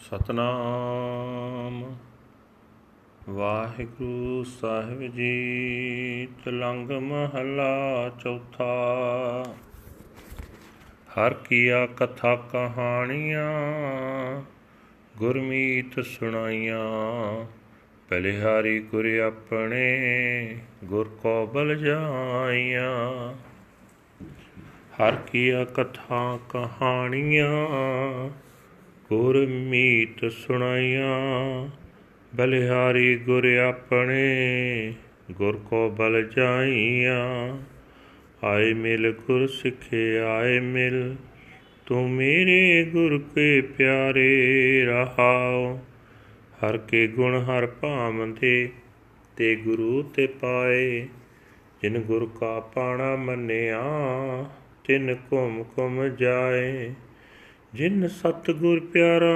ਸਤਨਾਮ। ਵਾਹਿਗੁਰੂ ਸਾਹਿਬ ਜੀ, ਤਲੰਗ ਮਹਲਾ ਚੌਥਾ। ਹਰ ਕੀਆ ਕਥਾ ਕਹਾਣੀਆਂ, ਗੁਰਮੀਤ ਸੁਣਾਈਆਂ। ਬਲਿਹਾਰੀ ਗੁਰ ਆਪਣੇ, ਗੁਰ ਕੋ ਬਲ ਜਾਈਆਂ। ਹਰ ਕੀਆ ਕਥਾ ਕਹਾਣੀਆਂ ਗੁਰ ਮੀਤ ਸੁਣਾਈਆਂ, ਬਲਿਹਾਰੀ ਗੁਰ ਆਪਣੇ, ਗੁਰ ਕੋ ਬਲ ਜਾਈਆਂ। ਆਏ ਮਿਲ ਗੁਰ ਸਿੱਖੇ, ਆਏ ਮਿਲ, ਤੂੰ ਮੇਰੇ ਗੁਰ ਕੇ ਪਿਆਰੇ ਰਹਾਓ। ਹਰ ਕੇ ਗੁਣ ਹਰ ਭਾਮਦੇ ਤੇ ਗੁਰੂ ਤੇ ਪਾਏ, ਜਿਨ ਗੁਰ ਕਾ ਪਾਣਾ ਮੰਨਿਆ, ਤਿਨ ਘੁਮ ਘੁਮ ਜਾਏ। ਜਿਨ ਸਤਿਗੁਰ ਪਿਆਰਾ